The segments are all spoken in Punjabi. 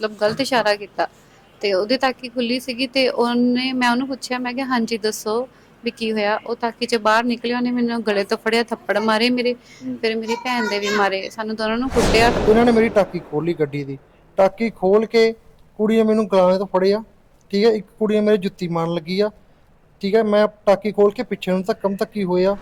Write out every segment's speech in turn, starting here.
ਮਤਲਬ ਗਲਤ ਇਸ਼ਾਰਾ ਕੀਤਾ। ਤੇ ਉਹਦੇ ਤਾਕੀ ਖੁੱਲੀ ਸੀਗੀ ਤੇ ਉਹਨੇ, ਮੈਂ ਉਹਨੂੰ ਪੁੱਛਿਆ, ਮੈਂ ਕਿਹਾ, ਹਾਂਜੀ, ਦੱਸੋ ਵੀ ਕੀ ਹੋਇਆ। ਉਹ ਤਾਕੀ ਚ ਬਾਹਰ ਨਿਕਲਿਆ, ਉਹਨੇ ਮੈਨੂੰ ਗਲੇ ਤੋਂ ਫੜਿਆ, ਥੱਪੜ ਮਾਰੇ ਮੇਰੇ, ਫਿਰ ਮੇਰੀ ਭੈਣ ਦੇ ਵੀ ਮਾਰੇ। ਸਾਨੂੰ ਦੋਨਾਂ ਨੂੰ ਕੁੱਟਿਆ। ਇਹਨਾਂ ਨੇ ਮੇਰੀ ਟਾਕੀ ਖੋਲੀ ਗੱਡੀ ਦੀ। ਟਾਕੀ ਖੋਲ ਕੇ ਕੁੜੀ ਨੇ ਮੈਨੂੰ ਗਲਾਂ ਤੋਂ ਫੜਿਆ, ਠੀਕ ਹੈ? ਇੱਕ ਕੁੜੀ ਨੇ ਮੇਰੇ ਜੁੱਤੀ ਮਾਰਨ ਲੱਗੀ ਆ। ਠੀਕ ਹੈ ਮੈਂ ਟਾਕੀ ਖੋਲ ਕੇ ਪਿੱਛੇ ਨੂੰ ਧੱਕਮ ਧੱਕੀ ਹੋਇਆ?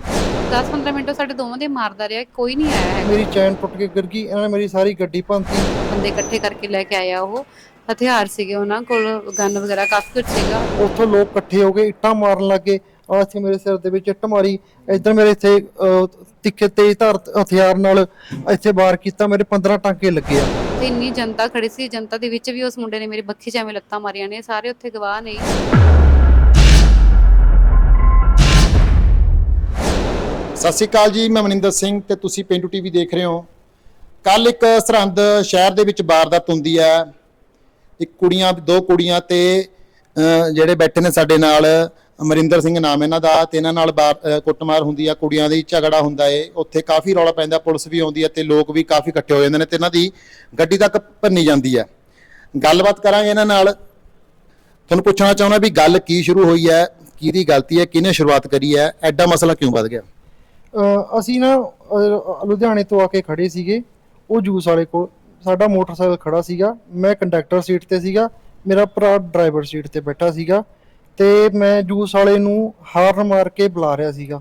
10-15 ਮਿੰਟ ਉਹ ਸਾਡੇ ਦੋਵਾਂ ਦੇ ਮਾਰਦਾ ਰਿਹਾ ਕੋਈ ਨਹੀਂ ਆਇਆ ਹੈਗਾ। ਮੇਰੀ ਚੈਨ ਟੁੱਟ ਕੇ ਗਿਰ ਗਈ ਇਹਨਾਂ ਨੇ ਮੇਰੀ ਸਾਰੀ ਗੱਡੀ ਭੰਨਤੀ। ਬੰਦੇ ਇਕੱਠੇ ਕਰਕੇ ਲੈ ਕੇ ਆਇਆ ਉਹ। ਹਥਿਆਰ ਸੀਗੇ ਉਹਨਾਂ ਕੋਲ ਗਨ ਵਗੈਰਾ ਕਾਫੀ ਕੁਝ ਸੀਗਾ। ਉੱਥੋਂ ਲੋਕ ਇਕੱਠੇ ਹੋ ਗਏ ਇੱਟਾਂ ਮਾਰਨ ਲੱਗੇ। ਆ ਇੱਥੇ ਮੇਰੇ ਸਿਰ ਦੇ ਵਿੱਚ ਇੱਟ ਮਾਰੀ। ਇੱਧਰ ਮੇਰੇ ਇੱਥੇ ਅਹ, ਤਿੱਖੇ ਤੇਜ਼ ਧਾਰ ਹਥਿਆਰ ਨਾਲ ਇੱਥੇ ਵਾਰ ਕੀਤਾ ਮੇਰੇ 15 ਟਾਂਕੇ ਲੱਗੇ ਆ। ਤੇ ਇੰਨੀ ਜਨਤਾ ਖੜੀ ਸੀ ਜਨਤਾ ਦੇ ਵਿੱਚ ਵੀ ਉਸ ਮੁੰਡੇ ਨੇ ਮੇਰੀ ਬੱਖੀ 'ਚ ਐਵੇਂ ਲੱਤਾਂ ਮਾਰੀਆਂ ਨੇ ਸਾਰੇ ਉੱਥੇ ਗਵਾਹ ਨੇ। ਸਤਿ ਸ਼੍ਰੀ ਅਕਾਲ ਜੀ, ਮੈਂ ਮਨਿੰਦਰ ਸਿੰਘ ਤੇ ਤੁਸੀਂ ਪਿੰਡੂ ਟੀਵੀ ਦੇਖ ਰਹੇ ਹੋ। ਕੱਲ ਇੱਕ ਸਰਹੰਦ ਸ਼ਹਿਰ ਦੇ ਵਿੱਚ ਵਾਰਦਾਤ ਹੁੰਦੀ ਹੈ। ਇੱਕ ਕੁੜੀਆਂ, ਦੋ ਕੁੜੀਆਂ ਤੇ ਜਿਹੜੇ ਬੈਠੇ ਨੇ ਸਾਡੇ ਨਾਲ, ਅਮਰਿੰਦਰ ਸਿੰਘ ਨਾਮ ਇਹਨਾਂ ਦਾ ਤੇ ਇਹਨਾਂ ਨਾਲ ਬਾਰ- ਕੁੱਟਮਾਰ ਹੁੰਦੀ ਆ, ਕੁੜੀਆਂ ਦੀ ਝਗੜਾ ਹੁੰਦਾ ਏ। ਉੱਥੇ ਕਾਫੀ ਰੌਲਾ ਪੈਂਦਾ, ਪੁਲਿਸ ਵੀ ਆਉਂਦੀ ਹੈ ਤੇ ਲੋਕ ਵੀ ਕਾਫੀ ਇਕੱਠੇ ਹੋ ਜਾਂਦੇ ਨੇ ਤੇ ਇਹਨਾਂ ਦੀ ਗੱਡੀ ਤੱਕ ਭੰਨੀ ਜਾਂਦੀ ਹੈ। ਗੱਲਬਾਤ ਕਰਾਂਗੇ ਇਹਨਾਂ ਨਾਲ। ਤੁਹਾਨੂੰ ਪੁੱਛਣਾ ਚਾਹੁੰਦਾ ਵੀ ਗੱਲ ਕੀ ਸ਼ੁਰੂ ਹੋਈ ਹੈ, ਕਿਹਦੀ ਗਲਤੀ ਹੈ, ਕਿਹਨੇ ਸ਼ੁਰੂਆਤ ਕਰੀ ਹੈ, ਐਡਾ ਮਸਲਾ ਕਿਉਂ ਵੱਧ ਗਿਆ? ਅਹ ਅਸੀਂ ਨਾ, ਅਹ, ਲੁਧਿਆਣੇ ਤੋਂ ਆ ਕੇ ਖੜੇ ਸੀਗੇ, ਉਹ ਜੂਸ ਵਾਲੇ ਕੋਲ। ਸਾਡਾ ਮੋਟਰਸਾਈਕਲ ਖੜਾ ਸੀਗਾ, ਮੈਂ ਕੰਡਕਟਰ ਸੀਟ ਤੇ ਸੀਗਾ, ਮੇਰਾ ਭਰਾ ਡਰਾਈਵਰ ਸੀਟ ਤੇ ਬੈਠਾ ਸੀਗਾ ਤੇ ਮੈਂ ਜੂਸ ਵਾਲੇ ਨੂੰ ਹਾਰਨ ਮਾਰ ਕੇ ਬੁਲਾ ਰਿਹਾ ਸੀਗਾ।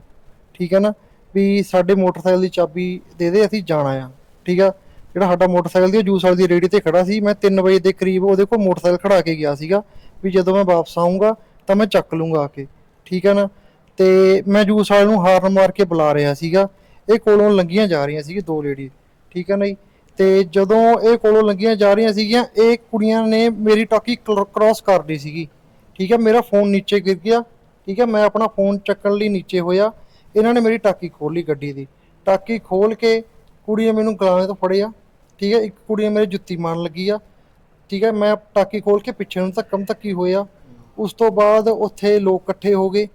ਠੀਕ ਹੈ ਨਾ? ਵੀ ਸਾਡੇ ਮੋਟਰਸਾਈਕਲ ਦੀ ਚਾਬੀ ਦੇ ਦੇ, ਅਸੀਂ ਜਾਣਾ ਆ। ਠੀਕ ਆ? ਜਿਹੜਾ ਸਾਡਾ ਮੋਟਰਸਾਈਕਲ ਦੀ ਉਹ ਜੂਸ ਵਾਲੇ ਦੀ ਰੇੜੀ ਤੇ ਖੜਾ ਸੀ। ਮੈਂ 3 ਵਜੇ ਦੇ ਕਰੀਬ ਉਹਦੇ ਕੋਲ ਮੋਟਰਸਾਈਕਲ ਖੜਾ ਕੇ ਗਿਆ ਸੀਗਾ, ਵੀ ਜਦੋਂ ਮੈਂ ਵਾਪਸ ਆਉਂਗਾ ਤਾਂ ਮੈਂ ਚੱਕ ਲੂੰਗਾ ਆ ਕੇ। ਠੀਕ ਹੈ ਨਾ? ਤੇ ਮੈਂ ਜੂਸ ਵਾਲੇ ਨੂੰ ਹਾਰਨ ਮਾਰ ਕੇ ਬੁਲਾ ਰਿਹਾ ਸੀਗਾ। ਇਹ ਕੋਲੋਂ ਲੰਗੀਆਂ ਜਾ ਰਹੀਆਂ ਸੀਗੀ ਦੋ ਲੇਡੀ ਠੀਕ ਹੈ ਨਾ ਜੀ ਤੇ ਜਦੋਂ ਇਹ ਕੋਲੋਂ ਲੰਗੀਆਂ ਜਾ ਰਹੀਆਂ ਸੀਗੀਆਂ, ਇਹ ਕੁੜੀਆਂ ਨੇ ਮੇਰੀ ਟਾਕੀ ਕ੍ਰਾਸ ਕਰ ਲਈ ਸੀਗੀ। ਠੀਕ ਹੈ ਮੇਰਾ ਫੋਨ ਨੀਚੇ ਗਿਰ ਗਿਆ। ਠੀਕ ਹੈ ਮੈਂ ਆਪਣਾ ਫੋਨ ਚੱਕਣ ਲਈ ਨੀਚੇ ਹੋਇਆ। ਇਹਨਾਂ ਨੇ ਮੇਰੀ ਟਾਕੀ ਖੋਲੀ ਗੱਡੀ ਦੀ। ਟਾਕੀ ਖੋਲ ਕੇ ਕੁੜੀਆਂ ਮੈਨੂੰ ਗਲਾਂ ਤੋਂ ਫੜਿਆ। ਠੀਕ ਹੈ ਇੱਕ ਕੁੜੀ ਨੇ ਮੇਰੇ ਜੁੱਤੀ ਮਾਰਨ ਲੱਗੀ ਆ। ਠੀਕ ਹੈ ਮੈਂ ਟਾਕੀ ਖੋਲ ਕੇ ਪਿੱਛੇ ਨੂੰ ਧੱਕਮ ਧੱਕੀ ਹੋਇਆ। ਉਸ ਤੋਂ ਬਾਅਦ ਉੱਥੇ ਲੋਕ ਇਕੱਠੇ ਹੋ ਗਏ।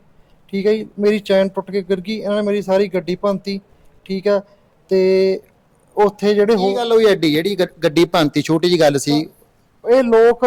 ਠੀਕ ਹੈ ਜੀ ਮੇਰੀ ਚੈਨ ਟੁੱਟ ਕੇ ਗਿਰ ਗਈ ਇਹਨਾਂ ਨੇ ਮੇਰੀ ਸਾਰੀ ਗੱਡੀ ਭੰਨਤੀ ਠੀਕ ਹੈ ਤੇ ਉੱਥੇ ਜਿਹੜੇ ਕੀ ਹੋ ਗੱਲ ਹੋਈ ਐਡੀ? ਜਿਹੜੀ ਗ- ਗੱਡੀ ਭੰਤੀ ਛੋਟੀ ਜੀ ਗੱਲ ਸੀ। ਇਹ ਲੋਕ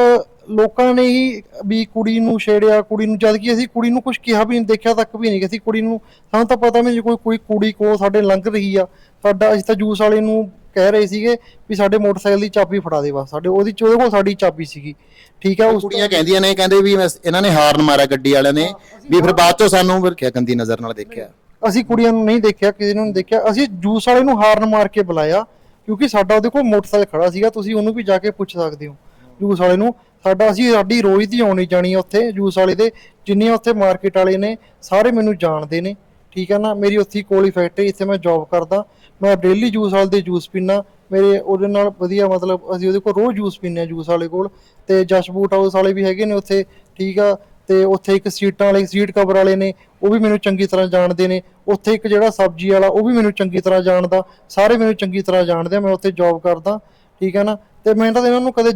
ਲੋਕਾਂ ਨੇ ਹੀ ਵੀ ਕੁੜੀ ਨੂੰ ਛੇੜਿਆ ਕੁੜੀ ਨੂੰ ਜਦ ਕਿ ਅਸੀਂ ਕੁੜੀ ਨੂੰ ਕੁਝ ਕਿਹਾ ਵੀ ਨਹੀਂ ਦੇਖਿਆ ਤੱਕ ਵੀ ਨਹੀਂ ਕਿ ਅਸੀਂ ਕੁੜੀ ਨੂੰ ਸਾਨੂੰ ਤਾਂ ਪਤਾ ਵੀ ਨਹੀਂ ਕੋਈ ਕੋਈ ਕੁੜੀ ਕੋਲ ਸਾਡੇ ਲੰਘ ਰਹੀ ਆ ਸਾਡਾ ਅਸੀਂ ਤਾਂ ਜੂਸ ਵਾਲੇ ਨੂੰ ਕਹਿ ਰਹੇ ਸੀਗੇ ਵੀ ਸਾਡੇ ਮੋਟਰਸਾਈਕਲ ਦੀ ਚਾਬੀ ਫੜਾ ਦੇ ਬਸ ਸਾਡੇ ਉਹਦੀ ਉਹਦੇ ਕੋਲ ਸਾਡੀ ਚਾਬੀ ਸੀਗੀ। ਠੀਕ ਹੈ ਉਸ ਤੋਂ- ਕੁੜੀਆਂ ਕਹਿੰਦੀਆਂ ਨੇ ਕਹਿੰਦੇ ਵੀ ਮੈਂ- ਇਹਨਾਂ ਨੇ ਹਾਰਨ ਮਾਰਿਆ ਗੱਡੀ ਵਾਲਿਆਂ ਨੇ। ਵੀ ਫਿਰ ਬਾਅਦ ਚੋਂ ਸਾਨੂੰ ਫਿਰ ਕਿਆ ਗੰਦੀ ਨਜ਼ਰ ਨਾਲ ਦੇਖਿਆ। ਅਸੀਂ ਕੁੜੀਆਂ ਨੂੰ ਨਹੀਂ ਦੇਖਿਆ ਕਿਸੇ ਨੂੰ ਨਹੀਂ ਦੇਖਿਆ। ਅਸੀਂ ਜੂਸ ਵਾਲੇ ਨੂੰ ਹਾਰਨ ਮਾਰ ਕੇ ਬੁਲਾਇਆ ਕਿਉਂਕਿ ਸਾਡਾ ਉਹਦੇ ਕੋਲ ਮੋਟਰਸਾਈਕਲ ਖੜਾ ਸੀਗਾ ਤੁਸੀਂ ਉਹਨੂੰ ਵੀ ਜਾ ਕੇ ਪੁੱਛ ਸਕਦੇ ਹੋ ਜੂਸ ਵਾਲੇ ਨੂੰ। ਸਾਡਾ ਅਸੀਂ ਸਾਡੀ ਰੋਜ਼ ਦੀ ਆਉਣੀ ਜਾਣੀ ਆ ਉੱਥੇ ਜੂਸ ਵਾਲੇ ਦੇ ਜਿੰਨੀਆਂ ਉੱਥੇ ਮਾਰਕੀਟ ਵਾਲੇ ਨੇ ਸਾਰੇ ਮੈਨੂੰ ਜਾਣਦੇ ਨੇ। ਠੀਕ ਹੈ ਨਾ, ਮੇਰੀ ਉੱਥੇ ਕੋਲੀ ਫੈਕਟਰੀ ਇੱਥੇ ਮੈਂ ਜੌਬ ਕਰਦਾ। ਮੈਂ ਡੇਲੀ ਜੂਸ ਵਾਲੇ ਦੇ ਜੂਸ ਪੀਣਾ ਮੇਰੇ ਉਹਦੇ ਨਾਲ ਵਧੀਆ ਮਤਲਬ ਅਸੀਂ ਉਹਦੇ ਕੋਲ ਰੋਜ਼ ਜੂਸ ਪੀਂਦੇ ਆ ਜੂਸ ਵਾਲੇ ਕੋਲ। ਤੇ ਜਸ਼ ਬੂਟ ਹਾਊਸ ਵਾਲੇ ਵੀ ਹੈਗੇ ਨੇ ਉੱਥੇ, ਠੀਕ ਆ। ਤੇ ਉੱਥੇ ਇੱਕ ਸੀਟਾਂ ਵਾਲੇ ਸੀਟ ਕਵਰ ਵਾਲੇ ਨੇ, ਉਹ ਵੀ ਮੈਨੂੰ ਚੰਗੀ ਤਰ੍ਹਾਂ ਜਾਣਦੇ ਨੇ। ਉੱਥੇ ਇੱਕ ਜਿਹੜਾ ਸਬਜ਼ੀ ਵਾਲਾ, ਉਹ ਵੀ ਮੈਨੂੰ ਚੰਗੀ ਤਰ੍ਹਾਂ ਜਾਣਦਾ। ਸਾਰੇ ਮੈਨੂੰ ਚੰਗੀ ਤਰ੍ਹਾਂ ਜਾਣਦੇ ਆ, ਮੈਂ ਉੱਥੇ ਜੌਬ ਕਰਦਾ, ਠੀਕ ਹੈ ਨਾ। ਤੇ ਮੈਂ ਤਾਂ ਇਹਨਾਂ ਨੂੰ ਕਦੇ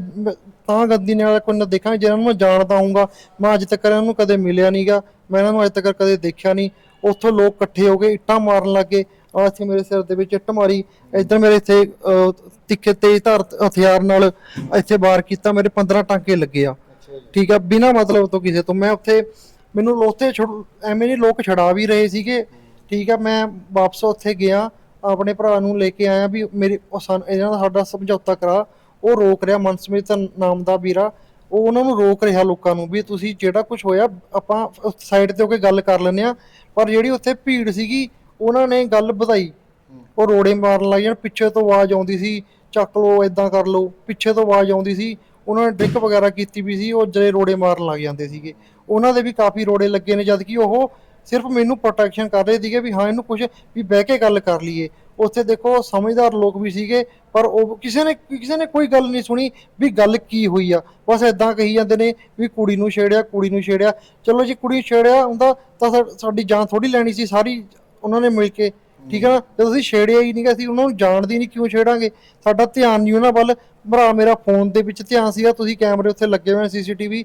ਤਾਂ ਗੰਦੀ ਨਾਲ ਕੋਈ ਨਾ ਦੇਖਾਂ ਜਿਹਨਾਂ ਨੂੰ ਮੈਂ ਜਾਣਦਾ ਹੂੰਗਾ ਮੈਂ ਅੱਜ ਤੱਕ ਇਹਨਾਂ ਨੂੰ ਕਦੇ ਮਿਲਿਆ ਨਹੀਂਗਾ ਮੈਂ ਇਹਨਾਂ ਨੂੰ ਅੱਜ ਤੱਕ ਕਦੇ ਦੇਖਿਆ ਨਹੀਂ ਉੱਥੋਂ ਲੋਕ ਇਕੱਠੇ ਹੋ ਗਏ ਇੱਟਾਂ ਮਾਰਨ ਲੱਗੇ ਆ ਇੱਥੇ ਮੇਰੇ ਸਿਰ ਦੇ ਵਿੱਚ ਇੱਟ ਮਾਰੀ। ਇੱਧਰ ਮੇਰੇ ਇੱਥੇ ਤਿੱਖੇ ਤੇਜ਼ ਧਾਰ ਹਥਿਆਰ ਨਾਲ ਇੱਥੇ ਵਾਰ ਕੀਤਾ। ਮੇਰੇ 15 ਟਾਂਕੇ ਲੱਗੇ ਆ। ਠੀਕ ਆ ਬਿਨਾ ਮਤਲਬ ਤੋਂ ਕਿਸੇ ਤੋਂ। ਮੈਂ ਉੱਥੇ ਮੈਨੂੰ ਛੁਡ- ਐਵੇਂ ਨਹੀਂ ਲੋਕ ਛਡਾ ਵੀ ਰਹੇ ਸੀਗੇ। ਠੀਕ ਆ ਮੈਂ ਵਾਪਸ ਉੱਥੇ ਗਿਆ। ਆਪਣੇ ਭਰਾ ਨੂੰ ਲੈ ਕੇ ਆਇਆ ਵੀ ਮੇਰੀ ਇਹਨਾਂ ਦਾ ਸਾਡਾ ਸਮਝੌਤਾ ਕਰਾ। ਉਹ ਰੋਕ ਰਿਹਾ ਮਨਸਮਿਤ ਨਾਮ ਦਾ ਵੀਰਾ। ਉਹ ਉਹਨਾਂ ਨੂੰ ਰੋਕ ਰਿਹਾ ਲੋਕਾਂ ਨੂੰ ਵੀ ਤੁਸੀਂ ਜਿਹੜਾ ਕੁਝ ਹੋਇਆ, ਆਪਾਂ ਸਾਈਡ ਤੇ ਹੋ ਕੇ ਗੱਲ ਕਰ ਲੈਂਦੇ ਆ ਪਰ ਜਿਹੜੀ ਉੱਥੇ ਭੀੜ ਸੀਗੀ, ਉਹਨਾਂ ਨੇ ਗੱਲ ਵਧਾਈ। ਉਹ ਰੋੜੇ ਮਾਰਨ ਲੱਗ ਜਾਣ, ਪਿੱਛੇ ਤੋਂ ਆਵਾਜ਼ ਆਉਂਦੀ ਸੀ, ਚੱਕ ਲਓ ਇਦਾਂ ਕਰ ਲਓ, ਪਿੱਛੇ ਤੋਂ ਆਵਾਜ਼ ਆਉਂਦੀ ਸੀ, ਉਹਨਾਂ ਨੇ ਡਰਿੰਕ ਵਗੈਰਾ ਕੀਤੀ ਵੀ ਸੀ, ਉਹ ਜਿਹੜੇ ਰੋੜੇ ਮਾਰਨ ਲੱਗ ਜਾਂਦੇ ਸੀਗੇ। ਉਹਨਾਂ ਦੇ ਵੀ ਕਾਫੀ ਰੋੜੇ ਲੱਗੇ ਨੇ ਜਦ ਕਿ ਉਹ ਸਿਰਫ ਮੈਨੂੰ ਪ੍ਰੋਟੈਕਸ਼ਨ ਕਰ ਰਹੇ ਸੀਗੇ ਵੀ ਹਾਂ, ਇਹਨੂੰ ਕੁਝ ਵੀ ਬਹਿ ਕੇ ਗੱਲ ਕਰ ਲਈਏ। ਉੱਥੇ ਦੇਖੋ ਸਮਝਦਾਰ ਲੋਕ ਵੀ ਸੀਗੇ, ਪਰ ਉਹ ਕਿਸੇ ਨੇ ਕਿਸੇ ਨੇ ਕੋਈ ਗੱਲ ਨਹੀਂ ਸੁਣੀ ਵੀ ਗੱਲ ਕੀ ਹੋਈ ਆ। ਬਸ ਇਦਾਂ ਕਹੀ ਜਾਂਦੇ ਨੇ ਵੀ ਕੁੜੀ ਨੂੰ ਛੇੜਿਆ, ਕੁੜੀ ਨੂੰ ਛੇੜਿਆ। ਚਲੋ ਜੀ ਕੁੜੀ ਨੂੰ ਛੇੜਿਆ ਹੁੰਦਾ ਤਾਂ ਸਾਡੀ ਜਾਨ ਥੋੜੀ ਲੈਣੀ ਸੀ, ਸਾਰੀ ਉਹਨਾਂ ਨੇ ਮਿਲ ਕੇ। ਠੀਕ ਹੈ ਨਾ? ਜਦੋਂ ਅਸੀਂ ਛੇੜਿਆ ਹੀ ਨਹੀਂਗਾ ਅਸੀਂ ਉਹਨਾਂ ਨੂੰ ਜਾਣਦੇ ਨਹੀਂ ਕਿਉਂ ਛੇੜਾਂਗੇ? ਸਾਡਾ ਧਿਆਨ ਨਹੀਂ ਉਹਨਾਂ ਵੱਲ। ਭਰਾ ਮੇਰਾ ਫੋਨ ਦੇ ਵਿੱਚ ਧਿਆਨ ਸੀਗਾ, ਤੁਸੀਂ ਕੈਮਰੇ ਉੱਥੇ ਲੱਗੇ ਹੋਏ ਸੀਸੀਟੀਵੀ।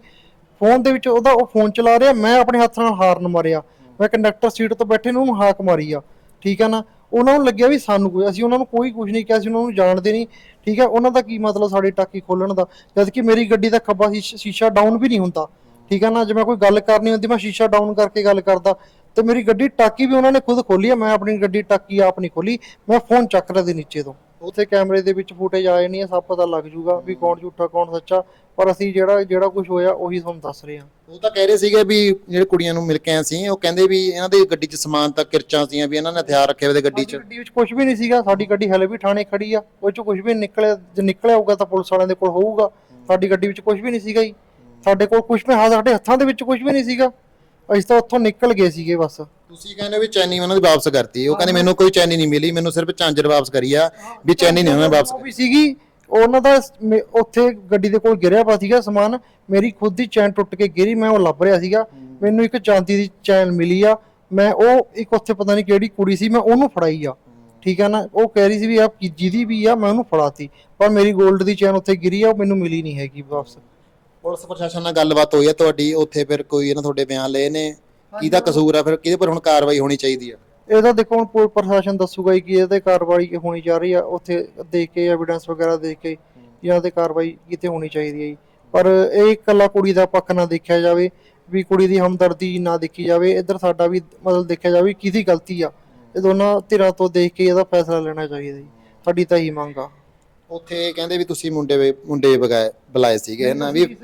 ਫੋਨ ਦੇ ਵਿੱਚ ਉਹਦਾ ਉਹ ਫੋਨ ਚਲਾ ਰਿਹਾ, ਮੈਂ ਆਪਣੇ ਹੱਥ ਨਾਲ ਹਾਰਨ ਮਾਰਿਆ। ਮੈਂ ਕੰਡਕਟਰ ਸੀਟ ਤੋਂ ਬੈਠੇ ਨੂੰ ਹਾਕ ਮਾਰੀ ਆ। ਠੀਕ ਹੈ ਨਾ? ਉਹਨਾਂ ਨੂੰ ਲੱਗਿਆ ਵੀ ਸਾਨੂੰ ਕੋਈ, ਅਸੀਂ ਉਹਨਾਂ ਨੂੰ ਕੋਈ ਕੁਝ ਨਹੀਂ ਕਿਹਾ ਸੀ ਉਹਨਾਂ ਨੂੰ ਜਾਣਦੇ ਨਹੀਂ। ਠੀਕ ਹੈ, ਉਹਨਾਂ ਦਾ ਕੀ ਮਤਲਬ ਸਾਡੀ ਟਾਕੀ ਖੋਲਣ ਦਾ? ਜਦ ਕਿ ਮੇਰੀ ਗੱਡੀ ਦਾ ਖੱਬਾ ਸ਼ੀਸ਼- ਸ਼ੀਸ਼ਾ ਡਾਊਨ ਵੀ ਨਹੀਂ ਹੁੰਦਾ। ਠੀਕ ਹੈ ਨਾ, ਜੇ ਮੈਂ ਕੋਈ ਗੱਲ ਕਰਨੀ ਹੁੰਦੀ, ਮੈਂ ਸ਼ੀਸ਼ਾ ਡਾਊਨ ਕਰਕੇ ਗੱਲ ਕਰਦਾ। ਤੇ ਮੇਰੀ ਗੱਡੀ ਟਾਕੀ ਵੀ ਉਹਨਾਂ ਨੇ ਖੁਦ ਖੋਲੀ ਹੈ, ਮੈਂ ਆਪਣੀ ਗੱਡੀ ਟਾਕੀ ਆਪ ਨਹੀਂ ਖੋਲੀ ਮੈਂ ਫੋਨ ਚੱਕ ਰਿਹਾ ਦੇ ਨੀਚੇ ਤੋਂ। ਉੱਥੇ ਕੈਮਰੇ ਦੇ ਵਿੱਚ ਫੁਟੇਜ ਆਏ ਨਹੀਂ ਸਭ ਪਤਾ ਲੱਗ ਜੂਗਾ ਵੀ ਕੌਣ ਝੂਠਾ ਕੌਣ ਸੱਚਾ। ਪਰ ਅਸੀਂ ਜਿਹੜਾ ਜਿਹੜਾ ਕੁਝ ਹੋਇਆ ਉਹੀ ਤੁਹਾਨੂੰ ਦੱਸ ਰਹੇ ਹਾਂ। ਉਹ ਤਾਂ ਕਹਿ ਰਹੇ ਸੀਗੇ ਵੀ ਜਿਹੜੇ ਕੁੜੀਆਂ ਨੂੰ ਮਿਲ ਕੇ ਆਏ ਸੀ ਉਹ ਕਹਿੰਦੇ ਵੀ ਇਹਨਾਂ ਦੀ ਗੱਡੀ 'ਚ ਸਮਾਨ ਤੱਕ ਕਿਰਚਾਂ ਸੀਆਂ ਵੀ ਇਹਨਾਂ ਨੇ ਹਥਿਆਰ ਰੱਖੇ ਹੋਏ ਤੇ ਗੱਡੀ 'ਚ। ਗੱਡੀ ਵਿੱਚ ਕੁਝ ਵੀ ਨਹੀਂ ਸੀਗਾ ਸਾਡੀ ਗੱਡੀ ਹਲੇ ਵੀ ਥਾਣੇ ਖੜੀ ਆ ਉਹ ਚੋਂ ਕੁਝ ਵੀ ਨਹੀਂ ਨਿਕਲਿਆ ਜੇ ਨਿਕਲਿਆ ਹੋਊਗਾ ਤਾਂ ਪੁਲਿਸ ਵਾਲਿਆਂ ਦੇ ਕੋਲ ਹੋਊਗਾ। ਸਾਡੀ ਗੱਡੀ ਵਿੱਚ ਕੁਝ ਵੀ ਨਹੀਂ ਸੀਗਾ ਜੀ। ਸਾਡੇ ਕੋਲ ਕੁਝ ਵੀ ਹਾਂ ਸਾਡੇ ਹੱਥਾਂ ਦੇ ਵਿੱਚ ਕੁਝ ਵੀ ਨਹੀਂ ਸੀਗਾ। ਅਸੀਂ ਤਾਂ ਉੱਥੋਂ ਨਿਕਲ ਗਏ ਸੀਗੇ ਬਸ। ਤੁਸੀਂ ਕਹਿੰਦੇ ਵੀ ਚੈਨੀ ਉਹਨਾਂ ਦੀ ਵਾਪਸ ਕਰਤੀ। ਉਹ ਕਹਿੰਦੇ ਮੈਨੂੰ ਕੋਈ ਚੈਨੀ ਨਹੀਂ ਮਿਲੀ ਮੈਨੂੰ ਸਿਰਫ ਝਾਂਜਰ ਵਾਪਸ ਕਰੀ ਆ ਵੀ ਚੈਨੀ ਨਹੀਂ ਉਹਨਾਂ ਨੇ ਵਾਪਸ ਉਹ ਵੀ ਸੀਗੀ ਉਹਨਾਂ ਦਾ ਮੇ- ਉੱਥੇ ਗੱਡੀ ਦੇ ਕੋਲ ਗਿਰਿਆ ਪਿਆ ਸੀਗਾ ਸਮਾਨ ਮੇਰੀ ਖੁਦ ਦੀ ਚੈਨ ਟੁੱਟ ਕੇ ਗਿਰੀ ਮੈਂ ਉਹ ਲੱਭ ਰਿਹਾ ਸੀਗਾ। ਮੈਨੂੰ ਇੱਕ ਚਾਂਦੀ ਦੀ ਚੈਨ ਮਿਲੀ ਆ ਮੈਂ ਉਹ ਇੱਕ ਉੱਥੇ ਪਤਾ ਨਹੀਂ ਕਿਹੜੀ ਕੁੜੀ ਸੀ ਮੈਂ ਉਹਨੂੰ ਫੜਾਈ ਆ। ਠੀਕ ਹੈ ਨਾ ਉਹ ਕਹਿ ਰਹੀ ਸੀ ਵੀ ਆ ਜਿਹਦੀ ਵੀ ਆ ਮੈਂ ਉਹਨੂੰ ਫੜਾਤੀ ਪਰ ਮੇਰੀ 골ਡ ਦੀ ਚੈਨ ਉੱਥੇ ਗਿਰੀ ਆ ਉਹ ਮੈਨੂੰ ਮਿਲੀ ਨਹੀਂ ਹੈਗੀ ਵਾਪਸ। ਪੁਲਿਸ ਪ੍ਰਸ਼ਾਸਨ ਨਾਲ ਗੱਲਬਾਤ ਹੋਈ ਆ ਤੁਹਾਡੀ ਉੱਥੇ ਫਿਰ ਕੋਈ ਇਹਨਾਂ ਤੁਹਾਡੇ ਬਿਆਨ ਲਏ ਨੇ? ਕਿਹਦਾ ਕਸੂਰ ਆ ਫਿਰ? ਕਿਹਦੇ ਪਰ ਹੁਣ ਕਾਰਵਾਈ ਹੋਣੀ ਚਾਹੀਦੀ ਆ? ਇਹਦਾ ਦੇਖੋ ਹੁਣ ਪੁਲਿਸ ਪ੍ਰਸ਼ਾਸਨ ਦੱਸੂਗਾ ਹੀ ਕਿ ਇਹਦੇ ਕਾਰਵਾਈ ਹੋਣੀ ਜਾ ਰਹੀ ਆ ਉੱਥੇ ਦੇਖ ਕੇ ਐਵੀਡੈਂਸ ਵਗੈਰਾ ਦੇਖ ਕੇ ਜਾਂ ਤੇ ਕਾਰਵਾਈ ਕਿਤੇ ਹੋਣੀ ਚਾਹੀਦੀ ਹੈ ਜੀ। ਪਰ ਇਹ ਇਕੱਲਾ ਕੁੜੀ ਦਾ ਪੱਖ ਨਾ ਦੇਖਿਆ ਜਾਵੇ ਵੀ ਕੁੜੀ ਦੀ ਹਮਦਰਦੀ ਨਾ ਦੇਖੀ ਜਾਵੇ ਇੱਧਰ ਸਾਡਾ ਵੀ ਮਤਲਬ ਦੇਖਿਆ ਜਾਵੇ ਕਿ ਕਿਹਦੀ ਗਲਤੀ ਆ। ਇਹ ਦੋਨਾਂ ਧਿਰਾਂ ਤੋਂ ਦੇਖ ਕੇ ਇਹਦਾ ਫੈਸਲਾ ਲੈਣਾ ਚਾਹੀਦਾ ਜੀ ਸਾਡੀ ਤਾਂ ਇਹੀ ਮੰਗ ਆ। ਉੱਥੇ ਕਹਿੰਦੇ ਵੀ ਤੁਸੀਂ ਮੁੰਡੇ ਵੇ- ਮੁੰਡੇ ਬਗਾਏ ਬੁਲਾਏ ਸੀਗੇ ਨਾ ਵੀ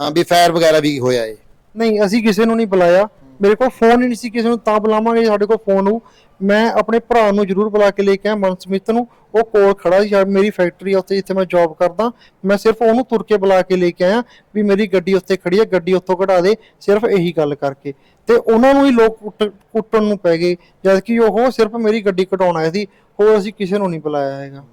ਹਾਂ ਵੀ ਫਾਇਰ ਵਗੈਰਾ ਵੀ ਹੋਇਆ ਏ ਨਹੀਂ ਅਸੀਂ ਕਿਸੇ ਨੂੰ ਨਹੀਂ ਬੁਲਾਇਆ। ਮੇਰੇ ਕੋਲ ਫੋਨ ਹੀ ਨਹੀਂ ਸੀ ਕਿਸੇ ਨੂੰ ਤਾਂ ਬੁਲਾਵਾਂਗੇ ਜੇ ਸਾਡੇ ਕੋਲ ਫੋਨ ਹੋ ਮੈਂ ਆਪਣੇ ਭਰਾ ਨੂੰ ਜ਼ਰੂਰ ਬੁਲਾ ਕੇ ਲੈ ਕੇ ਆਇਆ ਮਨਸਮਿਤ ਨੂੰ। ਉਹ ਕੋਲ ਖੜਾ ਸੀ ਸ਼ਾਇਦ ਮੇਰੀ ਫੈਕਟਰੀ ਆ ਉੱਥੇ ਜਿੱਥੇ ਮੈਂ ਜੌਬ ਕਰਦਾ। ਮੈਂ ਸਿਰਫ ਉਹਨੂੰ ਤੁਰ ਕੇ ਬੁਲਾ ਕੇ ਲੈ ਕੇ ਆਇਆ ਵੀ ਮੇਰੀ ਗੱਡੀ ਉੱਥੇ ਖੜੀ ਹੈ ਗੱਡੀ ਉੱਥੋਂ ਕਢਾ ਦੇ ਸਿਰਫ ਇਹੀ ਗੱਲ ਕਰਕੇ। ਤੇ ਉਹਨਾਂ ਨੂੰ ਹੀ ਲੋਕ ਕੁੱਟ- ਕੁੱਟਣ ਨੂੰ ਪੈ ਗਏ ਜਦ ਕਿ ਉਹ ਸਿਰਫ ਮੇਰੀ ਗੱਡੀ ਕਢਾਉਣ ਆਏ ਸੀ ਹੋਰ ਅਸੀਂ ਕਿਸੇ ਨੂੰ ਨਹੀਂ ਬੁਲਾਇਆ ਹੈਗਾ।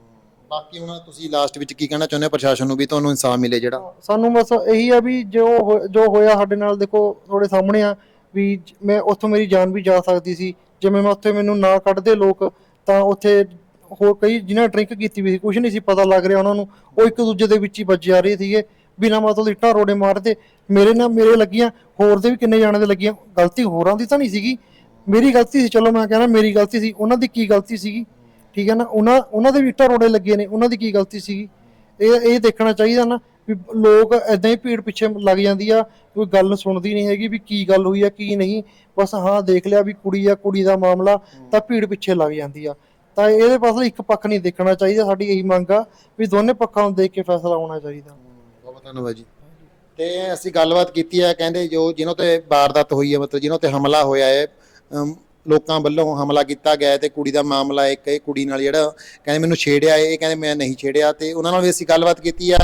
ਬਾਕੀ ਹੁਣ ਤੁਸੀਂ ਲਾਸਟ ਵਿੱਚ ਕੀ ਕਹਿਣਾ ਚਾਹੁੰਦੇ ਹੋ ਪ੍ਰਸ਼ਾਸਨ ਨੂੰ ਵੀ ਤੁਹਾਨੂੰ ਇਨਸਾਫ ਮਿਲੇ ਜਿਹੜਾ? ਸਾਨੂੰ ਬਸ ਇਹੀ ਆ ਵੀ ਜੋ ਹੋ- ਜੋ ਹੋਇਆ ਸਾਡੇ ਨਾਲ ਦੇਖੋ, ਤੁਹਾਡੇ ਸਾਹਮਣੇ ਆ ਵੀ ਜ- ਮੈਂ ਉੱਥੋਂ ਮੇਰੀ ਜਾਨ ਵੀ ਜਾ ਸਕਦੀ ਸੀ। ਜਿਵੇਂ ਮੈਂ ਉੱਥੇ ਮੈਨੂੰ ਨਾ ਕੱਢਦੇ ਲੋਕ, ਤਾਂ ਉੱਥੇ ਹੋਰ ਕਈ ਜਿਨ੍ਹਾਂ ਡਰਿੰਕ ਕੀਤੀ ਵੀ ਸੀ ਕੁਝ ਨਹੀਂ ਸੀ ਪਤਾ ਲੱਗ ਰਿਹਾ ਉਹਨਾਂ ਨੂੰ। ਉਹ ਇੱਕ ਦੂਜੇ ਦੇ ਵਿੱਚ ਹੀ ਵੱਜ ਜਾ ਰਹੇ ਸੀਗੇ। ਬਿਨਾਂ ਮਤਲਬ ਇੱਟਾਂ ਰੋੜੇ ਮਾਰਦੇ, ਮੇਰੇ ਨਾਲ ਮੇਰੇ ਲੱਗੀਆਂ, ਹੋਰ ਦੇ ਵੀ ਕਿੰਨੇ ਜਾਣਿਆਂ ਦੇ ਲੱਗੀਆਂ। ਗਲਤੀ ਹੋਰਾਂ ਦੀ ਤਾਂ ਨਹੀਂ ਸੀਗੀ। ਮੇਰੀ ਗਲਤੀ ਸੀ, ਚਲੋ ਮੈਂ ਕਹਿੰਦਾ ਮੇਰੀ ਗਲਤੀ ਸੀ, ਉਹਨਾਂ ਦੀ ਕੀ ਗਲਤੀ ਸੀਗੀ? ਠੀਕ ਹੈ ਨਾ, ਉਹਨਾਂ ਉਹਨਾਂ ਦੇ ਵੀ ਇੱਟਾਂ ਰੋੜੇ ਲੱਗੇ ਨੇ, ਉਹਨਾਂ ਦੀ ਕੀ ਗਲਤੀ ਸੀਗੀ? ਇਹ ਇਹ ਦੇਖਣਾ ਚਾਹੀਦਾ ਨਾ ਵੀ ਲੋਕ ਐਦਾਂ ਹੀ ਭੀੜ ਪਿੱਛੇ ਲੱਗ ਜਾਂਦੀ ਆ, ਕੋਈ ਗੱਲ ਸੁਣਦੀ ਨਹੀਂ ਹੈਗੀ ਵੀ ਕੀ ਗੱਲ ਹੋਈ ਆ, ਕੀ ਨਹੀਂ। ਬਸ ਹਾਂ, ਦੇਖ ਲਿਆ ਵੀ ਕੁੜੀ ਆ, ਕੁੜੀ ਦਾ ਮਾਮਲਾ, ਤਾਂ ਭੀੜ ਪਿੱਛੇ ਲੱਗ ਜਾਂਦੀ ਆ। ਤਾਂ ਇਹਦੇ ਪਾਸੇ ਇੱਕ ਪੱਖ ਨਹੀਂ ਦੇਖਣਾ ਚਾਹੀਦਾ, ਸਾਡੀ ਇਹੀ ਮੰਗ ਆ ਵੀ ਦੋਨੇ ਪੱਖਾਂ ਨੂੰ ਦੇਖ ਕੇ ਫੈਸਲਾ ਹੋਣਾ ਚਾਹੀਦਾ। ਬਹੁਤ ਧੰਨਵਾਦ ਜੀ। ਤੇ ਅਸੀਂ ਗੱਲਬਾਤ ਕੀਤੀ ਹੈ ਕਹਿੰਦੇ ਜੋ ਜਿਨ੍ਹਾਂ ਤੇ ਵਾਰਦਾਤ ਹੋਈ ਹੈ ਮਤਲਬ ਜਿਨ੍ਹਾਂ ਤੇ ਹਮਲਾ ਹੋਇਆ ਹੈ ਲੋਕਾਂ ਵੱਲੋਂ ਹਮਲਾ ਕੀਤਾ ਗਿਆ ਤੇ ਕੁੜੀ ਦਾ ਮਾਮਲਾ ਇੱਕ ਇਹ ਕੁੜੀ ਨਾਲ ਜਿਹੜਾ ਕਹਿੰਦੇ ਮੈਨੂੰ ਛੇੜਿਆ ਇਹ ਕਹਿੰਦੇ ਮੈਂ ਨਹੀਂ ਛੇੜਿਆ ਤੇ ਉਹਨਾਂ ਨਾਲ ਵੀ ਅਸੀਂ ਗੱਲਬਾਤ ਕੀਤੀ ਆ,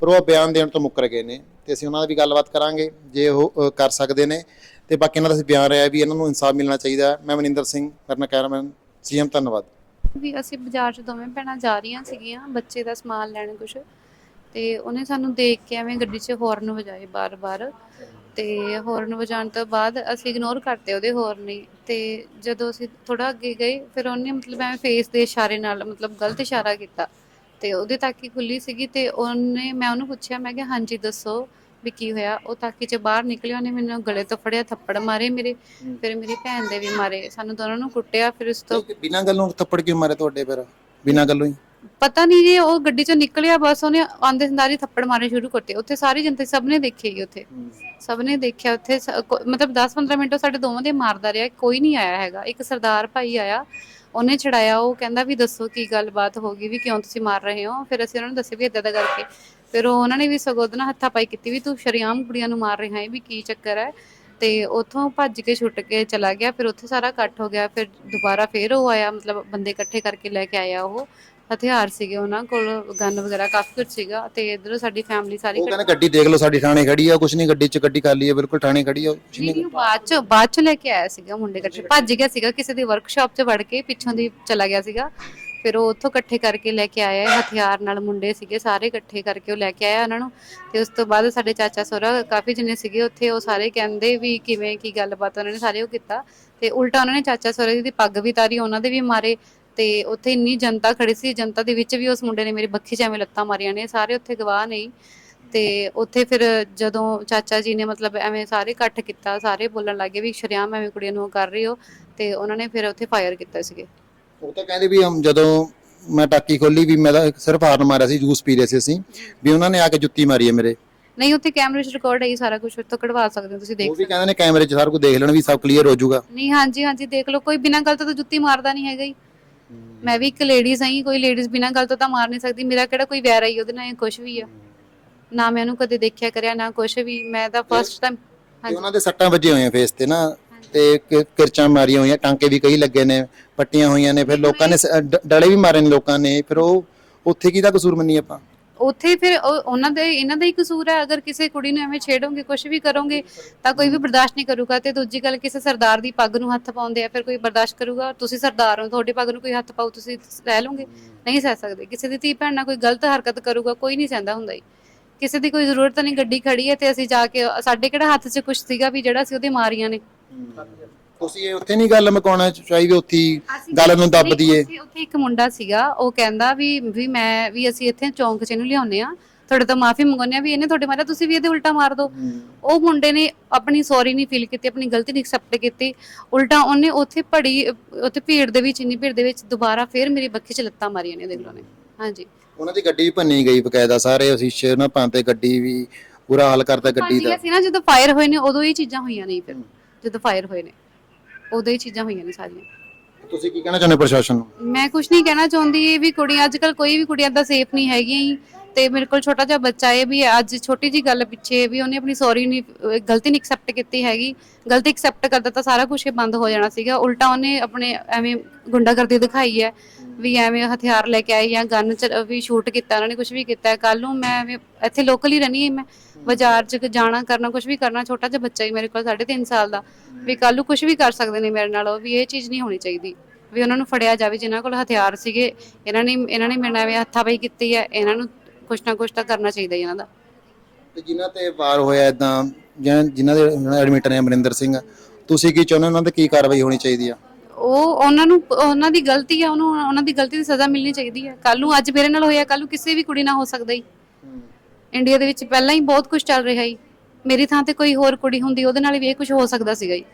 ਪਰ ਉਹ ਬਿਆਨ ਦੇਣ ਤੋਂ ਮੁੱਕਰ ਗਏ ਨੇ ਤੇ ਅਸੀਂ ਉਹਨਾਂ ਨਾਲ ਵੀ ਗੱਲਬਾਤ ਕਰਾਂਗੇ ਜੇ ਉਹ ਕਰ ਸਕਦੇ ਨੇ ਤੇ ਬਾਕੀ ਇਹਨਾਂ ਦਾ ਅਸੀਂ ਬਿਆਨ ਰਿਹਾ ਵੀ ਇਹਨਾਂ ਨੂੰ ਇਨਸਾਫ ਮਿਲਣਾ ਚਾਹੀਦਾ ਮੈਂ ਮਨਿੰਦਰ ਸਿੰਘ ਕਰਨਾ ਕੈਮਰਾਮੈਨ ਸੀਐਮ, ਧੰਨਵਾਦ। ਵੀ ਅਸੀਂ ਬਾਜ਼ਾਰ 'ਚ ਦੋਵੇਂ ਭੈਣਾਂ ਜਾ ਰਹੀਆਂ ਸੀਗੀਆਂ, ਬੱਚੇ ਦਾ ਸਮਾਨ ਲੈਣ ਕੁਛ ਤੇ ਉਹਨੇ ਸਾਨੂੰ ਦੇਖ ਕੇ ਐਵੇਂ ਗੱਡੀ 'ਚ ਹੌਰਨ ਵਜਾਏ ਬਾਰ-ਬਾਰ। ਤੇ ਹੌਰਨ ਵਜਾਉਣ ਤੋਂ ਬਾਅਦ ਅਸੀਂ ਇਗਨੋਰ ਕਰਤੇ ਉਹਦੇ ਹੌਰਨ ਹੀ। ਤੇ ਜਦੋਂ ਅਸੀਂ ਥੋੜਾ ਅੱਗੇ ਗਏ, ਫਿਰ ਉਹਨੇ ਮਤਲਬ ਐਵੇਂ ਫੇਸ ਦੇ ਇਸ਼ਾਰੇ ਨਾਲ ਮਤਲਬ ਗਲਤ ਇਸ਼ਾਰਾ ਕੀਤਾ। ਤੇ ਉਹਦੇ ਤਾਕੀ ਖੁੱਲੀ ਸੀਗੀ ਤੇ ਉਹਨੇ, ਮੈਂ ਉਹਨੂੰ ਪੁੱਛਿਆ, ਮੈਂ ਕਿਹਾ, ਹਾਂਜੀ, ਦੱਸੋ ਵੀ ਕੀ ਹੋਇਆ? ਉਹ ਤਾਕੀ 'ਚ ਬਾਹਰ ਨਿਕਲਿਆ, ਉਹਨੇ ਮੈਨੂੰ ਗਲੇ ਤੋਂ ਫੜਿਆ, ਥੱਪੜ ਮਾਰੇ ਮੇਰੇ, ਫਿਰ ਮੇਰੀ ਭੈਣ ਦੇ ਵੀ ਮਾਰੇ। ਸਾਨੂੰ ਦੋਨਾਂ ਨੂੰ ਕੁੱਟਿਆ, ਫਿਰ ਉਸ ਤੋਂ ਬਿਨਾਂ ਗੱਲੋਂ ਥੱਪੜ ਕਿਉਂ ਮਾਰੇ ਤੁਹਾਡੇ ਫਿਰ? ਬਿਨਾਂ ਗੱਲੋਂ ਹੀ? ਪਤਾ ਨਹੀਂ ਜੀ ਉਹ ਗੱਡੀ ਚੋਂ ਨਿਕਲਿਆ, ਬਸ ਉਹਨੇ ਆਂਦੇ ਸੰਦਾਰੀ ਥੱਪੜ ਮਾਰੇ ਸ਼ੁਰੂ ਕਰਤੇ। ਉੱਥੇ ਸਾਰੀ ਜਨਤਾ, ਸਭ ਨੇ ਦੇਖੀ ਜੀ ਉੱਥੇ। ਸਭ ਨੇ ਦੇਖਿਆ ਉੱਥੇ, ਸ- ਕੋ- ਮਤਲਬ 10-15 ਮਿੰਟ ਉਹ ਸਾਡੇ ਦੋਵਾਂ ਦੇ ਮਾਰਦਾ ਰਿਹਾ, ਕੋਈ ਨਹੀਂ ਆਇਆ ਹੈਗਾ। ਇੱਕ ਸਰਦਾਰ ਭਾਈ ਆਇਆ, ਉਹਨੇ ਛੜਾਇਆ ਉਹ ਕਹਿੰਦਾ ਵੀ ਦੱਸੋ ਕੀ ਗੱਲਬਾਤ ਹੋ ਗਈ, ਵੀ ਕਿਉਂ ਤੁਸੀਂ ਮਾਰ ਰਹੇ ਹੋ? ਫਿਰ ਅਸੀਂ ਉਹਨਾਂ ਨੂੰ ਦੱਸਿਆ ਵੀ ਇਦਾਂ ਦਾ ਕਰਕੇ। ਫਿਰ ਉਹ ਉਹਨਾਂ ਨੇ ਵੀ ਸਗੋਂ ਉਹਦੇ ਨਾਲ ਹੱਥਾਪਾਈ ਕੀਤੀ ਵੀ ਤੂੰ ਸ਼ਰੇਆਮ ਕੁੜੀਆਂ ਨੂੰ ਮਾਰ ਰਿਹਾ ਹੈ, ਵੀ ਕੀ ਚੱਕਰ ਹੈ? ਤੇ ਉੱਥੋਂ ਭੱਜ ਕੇ ਛੁੱਟ ਕੇ ਚਲਾ ਗਿਆ, ਫਿਰ ਉੱਥੇ ਸਾਰਾ ਇਕੱਠ ਹੋ ਗਿਆ, ਫਿਰ ਦੁਬਾਰਾ ਫਿਰ ਉਹ ਆਇਆ, ਮਤਲਬ ਬੰਦੇ ਇਕੱਠੇ ਕਰਕੇ ਲੈ ਕੇ ਆਇਆ ਉਹ। ਹਥਿਆਰ ਸੀਗੇ ਉਹਨਾਂ ਕੋਲ ਗਨ ਵਗੈਰਾ ਕਾਫੀ ਕੁਝ ਸੀਗਾ ਤੇ ਇਧਰੋਂ ਸਾਡੀ ਫੈਮਿਲੀ ਸਾਰੀ ਉਹ ਕਹਿੰਦੇ ਗੱਡੀ ਦੇਖ ਲਓ ਸਾਡੀ ਥਾਣੇ ਖੜੀ ਆ ਕੁਛ ਨਹੀਂ ਗੱਡੀ 'ਚ ਗੱਡੀ ਖਾਲੀ ਹੈ ਬਿਲਕੁਲ ਥਾਣੇ ਖੜੀ ਆ ਕੁਛ ਨਹੀਂ। ਵੀਡੀਓ ਬਾਅਦ ਚ ਬਾਅਦ ਚ ਲੈ ਕੇ ਆਇਆ ਸੀਗਾ ਮੁੰਡੇ ਇਕੱਠੇ। ਭੱਜ ਗਿਆ ਸੀਗਾ ਕਿਸੇ ਦੀ ਵਰਕਸ਼ਾਪ 'ਚ ਵੜ ਕੇ ਪਿੱਛੋਂ ਦੀ ਚਲਾ ਗਿਆ ਸੀਗਾ। ਫਿਰ ਉਹ ਉੱਥੋਂ ਇਕੱਠੇ ਕਰਕੇ ਲੈ ਕੇ ਆਇਆ ਹੈ, ਹਥਿਆਰ ਨਾਲ ਮੁੰਡੇ ਸੀਗੇ ਸਾਰੇ ਇਕੱਠੇ ਕਰਕੇ ਉਹ ਲੈ ਕੇ ਆਇਆ ਉਹਨਾਂ ਨੂੰ। ਤੇ ਉਸ ਤੋਂ ਬਾਅਦ ਸਾਡੇ ਚਾਚਾ ਸੋਹਰਾ ਕਾਫੀ ਜਣੇ ਸੀਗੇ ਉੱਥੇ ਉਹ ਸਾਰੇ ਕਹਿੰਦੇ ਵੀ ਕਿਵੇਂ ਕੀ ਗੱਲਬਾਤ ਉਹਨਾਂ ਨੇ ਸਾਰੇ ਉਹ ਕੀਤਾ। ਤੇ ਉਲਟਾ ਉਹਨਾਂ ਨੇ ਚਾਚਾ ਸੋਹਰੇ ਦੀ ਪੱਗ ਵੀ ਤਾਰੀ ਉਹਨਾਂ ਦੇ ਵੀ ਮਾਰੇ। ਤੇ ਉੱਥੇ ਇੰਨੀ ਜਨਤਾ ਖੜੀ ਸੀ ਜਨਤਾ ਦੇ ਵਿੱਚ ਵੀ ਉਸ ਮੁੰਡੇ ਨੇ ਮੇਰੀ ਬੱਖੀ 'ਚ ਐਵੇਂ ਲੱਤਾਂ ਮਾਰੀਆਂ ਨੇ ਸਾਰੇ ਉੱਥੇ ਗਵਾਹ ਨਹੀਂ ਤੇ ਉੱਥੇ ਫਿਰ ਜਦੋਂ ਚਾਚਾ ਜੀ ਨੇ ਮਤਲਬ ਐਵੇਂ ਸਾਰੇ ਇਕੱਠ ਕੀਤਾ ਸਾਰੇ ਬੋਲਣ ਲੱਗੇ ਵੀ ਸ਼ਰਿਆਮ ਐਵੇਂ ਕੁੜੀਆਂ ਨੂੰ ਕਰ ਰਹੇ ਹੋ ਤੇ ਉਹਨਾਂ ਨੇ ਫਿਰ ਉੱਥੇ ਫਾਇਰ ਕੀਤਾ ਸੀਗੇ। ਉਹ ਤਾਂ ਕਹਿੰਦੇ ਵੀ ਹਮ ਜਦੋਂ ਮੈਂ ਟਾਕੀ ਖੋਲੀ ਵੀ ਮੈਂ ਤਾਂ ਸਿਰਫ ਹਾਰਨ ਮਾਰਿਆ ਸੀ ਜੂਸ ਪੀ ਰਹੇ ਸੀ ਅਸੀਂ ਵੀ ਉਹਨਾਂ ਨੇ ਆ ਕੇ ਜੁੱਤੀ ਮਾਰੀ ਹੈ ਮੇਰੇ। ਨਹੀਂ ਉੱਥੇ ਕੈਮਰੇ 'ਚ ਰਿਕਾਰਡ ਹੈ ਜੀ ਸਾਰਾ ਕੁਝ ਉੱਥੋਂ ਕਢਵਾ ਸਕਦੇ ਹੋ ਤੁਸੀਂ ਦੇਖ ਉਹ ਵੀ ਕਹਿੰਦੇ ਨੇ ਕੈਮਰੇ 'ਚ ਸਾਰਾ ਕੁਝ ਦੇਖ ਲੈਣ ਵੀ ਸਭ ਕਲੀਅਰ ਹੋ ਜਾਊਗਾ। ਨਹੀਂ ਹਾਂਜੀ ਹਾਂਜੀ ਦੇਖ ਲਓ ਕੋਈ ਬਿਨਾਂ ਗੱਲ ਤੋਂ ਜੁੱਤੀ ਮਾਰਦਾ ਨਹੀਂ ਹੈਗਾ ਹੀ ਮੈਂ ਵੀ ਇੱਕ ਲੇਡੀਜ਼ ਹਾਂ ਕੋਈ ਲੇਡੀਜ਼ ਬਿਨਾਂ ਗੱਲ ਤੋਂ ਤਾਂ ਮਾਰ ਨਹੀਂ ਸਕਦੀ। ਮੇਰਾ ਕਿਹੜਾ ਕੋਈ ਵੈਰ ਆਈ ਉਹਦੇ ਨਾਲ ਜਾਂ ਕੁਝ ਵੀ ਆ। ਨਾ ਮੈਂ ਉਹਨੂੰ ਕਦੇ ਦੇਖਿਆ ਕਰਿਆ ਨਾ ਕੁਝ ਵੀ। ਮੈਂ ਤਾਂ ਫਸਟ ਟਾਈਮ ਤੇ ਉਹਨਾਂ ਦੇ ਸੱਟਾਂ ਵੱਜੇ ਹੋਏ ਆ ਫੇਸ ਤੇ ਨਾ ਤੇ ਕਿ- ਕਿਰਚਾਂ ਮਾਰੀਆਂ ਹੋਈਆਂ ਟਾਂਕੇ ਵੀ ਕਈ ਲੱਗੇ ਨੇ ਪੱਟੀਆਂ ਹੋਈਆਂ ਨੇ ਫਿਰ ਲੋਕਾਂ ਨੇ ਸ- ਡ- ਡਲੇ ਵੀ ਮਾਰੇ ਨੇ ਲੋਕਾਂ ਨੇ ਫਿਰ ਉਹ ਉੱਥੇ ਕਿਹਦਾ ਕਸੂਰ ਮੰਨੀ ਆਪਾਂ? ਉੱਥੇ ਫਿਰ ਉਹ- ਉਹਨਾਂ ਦੇ ਇਹਨਾਂ ਦਾ ਹੀ ਕਸੂਰ ਹੈ। ਅਗਰ ਕਿਸੇ ਕੁੜੀ ਨੂੰ ਐਵੇਂ ਛੇੜੋਗੇ ਕੁਝ ਵੀ ਕਰੋਗੇ, ਤਾਂ ਕੋਈ ਵੀ ਬਰਦਾਸ਼ਤ ਨਹੀਂ ਕਰੂਗਾ ਤੇ ਦੂਜੀ ਗੱਲ ਕਿਸੇ ਸਰਦਾਰ ਦੀ ਪੱਗ ਨੂੰ ਹੱਥ ਪਾਉਂਦੇ ਆ, ਫਿਰ ਕੋਈ ਬਰਦਾਸ਼ਤ ਕਰੂਗਾ। ਤੁਸੀਂ ਸਰਦਾਰ ਹੋ, ਤੁਹਾਡੀ ਪੱਗ ਨੂੰ ਕੋਈ ਹੱਥ ਪਾਉ ਤੁਸੀਂ ਸਹਿ ਲਓਗੇ? ਨਹੀਂ ਸਹਿ ਸਕਦੇ। ਕਿਸੇ ਦੀ ਧੀ ਭੈਣ ਨਾਲ ਕੋਈ ਗਲਤ ਹਰਕਤ ਕਰੂਗਾ, ਕੋਈ ਨਹੀਂ ਸਹਿੰਦਾ ਹੁੰਦਾ ਹੀ ਕਿਸੇ ਦੀ ਕੋਈ ਜ਼ਰੂਰਤ ਨਹੀਂ, ਗੱਡੀ ਖੜੀ ਹੈ ਤੇ ਅਸੀਂ ਜਾ ਕੇ, ਸਾਡੇ ਕਿਹੜਾ ਹੱਥ 'ਚ ਕੁਝ ਸੀਗਾ ਵੀ ਜਿਹੜਾ ਅਸੀਂ ਉਹਦੇ ਮਾਰੀਆਂ ਨੇ? ਤੁਸੀਂ ਇਹ ਉੱਥੇ ਨਹੀਂ ਗੱਲ ਮਕਾਉਣਾ ਚਾਹੀਦੀ ਉੱਥੇ ਹੀ ਗੱਲ ਨੂੰ ਦੱਬ ਦਈਏ। ਉੱਥੇ- ਉੱਥੇ ਇੱਕ ਮੁੰਡਾ ਸੀਗਾ ਉਹ ਕਹਿੰਦਾ ਵੀ ਵੀ ਮੈਂ ਵੀ ਅਸੀਂ ਇੱਥੇ ਚੌਂਕ 'ਚ ਇਹਨੂੰ ਲਿਆਉਨੇ ਆ ਤੁਹਾਡੇ ਤੋਂ ਮਾਫੀ ਮੰਗਾਉਂਦੇ ਆ ਵੀ ਇਹਨੇ ਤੁਹਾਡੇ ਮਾਰਿਆ ਤੁਸੀਂ ਵੀ ਇਹਦੇ ਉਲਟਾ ਮਾਰ ਦਿਓ। ਉਹ ਮੁੰਡੇ ਨੇ ਆਪਣੀ ਸੌਰੀ ਨਹੀਂ ਫੀਲ ਕੀਤੀ ਆਪਣੀ ਗਲਤੀ ਨਹੀਂ ਐਕਸੈਪਟ ਕੀਤੀ। ਉਲਟਾ ਉਹਨੇ ਉੱਥੇ ਭੜੀ ਉੱਥੇ ਭੀੜ ਦੇ ਵਿੱਚ ਇੰਨੀ ਭੀੜ ਦੇ ਵਿੱਚ ਦੁਬਾਰਾ ਫੇਰ ਮੇਰੀ ਬੱਖੀ 'ਚ ਲੱਤਾਂ ਮਾਰੀਆਂ ਨੇ ਦੇਖ ਲਓ ਨੇ। ਹਾਂਜੀ। ਉਹਨਾਂ ਦੀ ਗੱਡੀ ਵੀ ਭੰਨੀ ਗਈ ਬਕਾਇਦਾ ਸਾਰੇ ਸ਼ੀਸ਼ੇ ਨਾ ਪਾਂਤੇ ਗੱਡੀ ਵੀ ਬੁਰਾ ਹਾਲ ਕਰਤਾ ਗੱਡੀ ਦਾ। ਸੀ ਨਾ ਜਦੋਂ ਫਾਇਰ ਹੋਏ ਨੇ ਉਦੋਂ ਇਹ ਚੀਜ਼ਾਂ ਹੋਈਆਂ ਨਹੀਂ ਫਿਰ ਜਦੋਂ ਫਾਇਰ ਹੋਏ ਨੇ। ਉਦੋਂ ਹੀ ਚੀਜ਼ਾਂ ਹੋਈਆਂ ਨੇ ਸਾਰੀਆਂ। ਤੁਸੀਂ ਕੀ ਕਹਿਣਾ ਚਾਹੁੰਦੇ ਹੋ ਪ੍ਰਸ਼ਾਸਨ ਨੂੰ? ਮੈਂ ਕੁਝ ਨਹੀਂ ਕਹਿਣਾ ਚਾਹੁੰਦੀ ਇਹ ਵੀ ਕੁੜੀਆਂ ਅੱਜ ਕੱਲ ਕੋਈ ਵੀ ਕੁੜੀਆਂ ਦਾ ਸੇਫ ਨਹੀਂ ਹੈਗੀਆਂ ਹੀ ਤੇ ਮੇਰੇ ਕੋਲ ਛੋਟਾ ਜਿਹਾ ਬੱਚਾ ਹੈ ਵੀ ਅੱਜ ਛੋਟੀ ਜੀ ਗੱਲ ਪਿੱਛੇ ਵੀ ਉਹਨੇ ਆਪਣੀ ਸੌਰੀ ਨਹੀਂ ਗਲਤੀ ਨਹੀਂ ਐਕਸੈਪਟ ਕੀਤੀ ਹੈਗੀ। ਗਲਤੀ ਐਕਸੈਪਟ ਕਰਦਾ ਤਾਂ ਸਾਰਾ ਕੁਝ ਬੰਦ ਹੋ ਜਾਣਾ ਸੀਗਾ। ਉਲਟਾ ਉਹਨੇ ਆਪਣੇ ਐਵੇਂ ਗੁੰਡਾਗਰਦੀ ਦਿਖਾਈ ਹੈ ਵੀ ਐਵੇਂ ਹਥਿਆਰ ਲੈ ਕੇ ਆਏ ਜਾਂ ਗਨ ਵੀ ਸ਼ੂਟ ਕੀਤਾ, ਉਹਨਾਂ ਨੇ ਕੁਝ ਵੀ ਕੀਤਾ। ਕੱਲ ਨੂੰ ਮੈਂ ਐਵੇਂ ਇੱਥੇ ਲੋਕਲ ਹੀ ਰਹਿਣੀ ਮੈਂ। ਬਾਜ਼ਾਰ ਚ ਜਾਣਾ, ਕਰਨਾ ਕੁਝ ਵੀ ਕਰਨਾ, ਛੋਟਾ ਜਿਹਾ ਬੱਚਾ ਹੀ ਮੇਰੇ ਕੋਲ 3.5 ਸਾਲ ਦਾ। ਵੀ ਕੱਲ ਨੂੰ ਕੁਝ ਵੀ ਕਰ ਸਕਦੇ ਨੇ ਮੇਰੇ ਨਾਲ ਉਹ, ਵੀ ਇਹ ਚੀਜ਼ ਨਹੀਂ ਹੋਣੀ ਚਾਹੀਦੀ। ਵੀ ਉਹਨਾਂ ਨੂੰ ਫੜਿਆ ਜਾਵੇ, ਜਿਨ੍ਹਾਂ ਕੋਲ ਹਥਿਆਰ ਸੀਗੇ, ਇਹਨਾਂ ਨੇ ਇਹਨਾਂ ਨੇ ਮੇਰੇ ਨਾਲ ਐਵੇਂ ਹੱਥਾਪਾਈ ਕੀਤੀ ਹੈ, ਇਹਨਾਂ ਨੂੰ ਕੁਛ ਨਾ ਕੁਛ ਤਾਂ ਕਰਨਾ ਚਾਹੀਦਾ ਜੀ ਇਹਨਾਂ ਦਾ। ਤੇ ਜਿਨ੍ਹਾਂ ਤੇ ਵਾਰ ਹੋਇਆ ਇਦਾਂ ਜਿਨ੍ਹਾਂ ਦੇ ਐਡਮਿਟ ਨੇ ਅਮਰਿੰਦਰ ਸਿੰਘ ਤੁਸੀਂ ਕੀ ਚਾਹੁੰਦੇ ਹੋ ਉਹਨਾਂ ਤੇ ਕੀ ਕਾਰਵਾਈ ਹੋਣੀ ਚਾਹੀਦੀ ਆ? ਉਹ ਉਹਨਾਂ ਨੂੰ ਉਹਨਾਂ ਦੀ ਗਲਤੀ ਹੈ ਉਹਨੂੰ ਉਹਨਾਂ ਦੀ ਗਲਤੀ ਦੀ ਸਜ਼ਾ ਮਿਲਣੀ ਚਾਹੀਦੀ ਹੈ ਕੱਲ ਨੂੰ ਅੱਜ ਮੇਰੇ ਨਾਲ ਹੋਇਆ ਕੱਲ ਨੂੰ ਕਿਸੇ ਵੀ ਕੁੜੀ ਨਾਲ ਹੋ ਸਕਦਾ ਹੀ। ਇੰਡੀਆ ਦੇ ਵਿੱਚ ਪਹਿਲਾਂ ਹੀ ਬਹੁਤ ਕੁਝ ਚੱਲ ਰਿਹਾ ਹੀ ਮੇਰੀ ਥਾਂ ਤੇ ਕੋਈ ਹੋਰ ਕੁੜੀ ਹੁੰਦੀ ਉਹਦੇ ਨਾਲ ਵੀ ਇਹ ਕੁਝ ਹੋ ਸਕਦਾ ਸੀਗਾ ਜੀ।